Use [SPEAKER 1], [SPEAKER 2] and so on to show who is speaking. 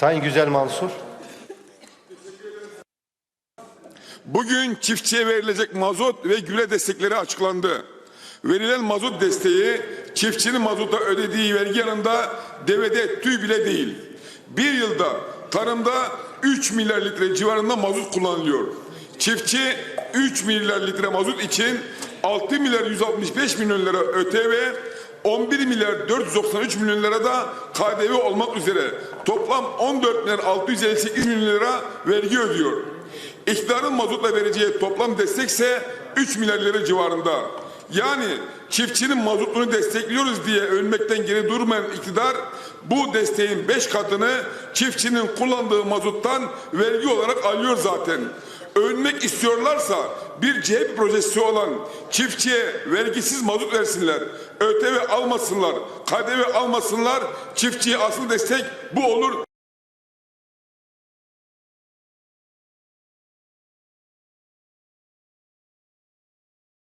[SPEAKER 1] Sayın Güzel Mansur.
[SPEAKER 2] Bugün çiftçiye verilecek mazot ve gübre destekleri açıklandı. Verilen mazot desteği çiftçinin mazota ödediği vergi yanında devede tüy bile değil. Bir yılda tarımda 3 milyar litre civarında mazot kullanılıyor. Çiftçi 3 milyar litre mazot için 6 milyar 165 milyon lira ÖTV, 11 milyar 493 milyon lira da KDV olmak üzere toplam 14 milyar 658 milyon lira vergi ödüyor. İktidarın mazotla vereceği toplam destekse 3 milyar lira civarında. Yani çiftçinin mazotunu destekliyoruz diye ölmekten geri durmayan iktidar bu desteğin 5 katını çiftçinin kullandığı mazottan vergi olarak alıyor zaten. Övünmek istiyorlarsa bir CHP projesi olan çiftçiye vergisiz mazot versinler. ÖTV almasınlar, KDV almasınlar. Çiftçiye asıl destek bu olur.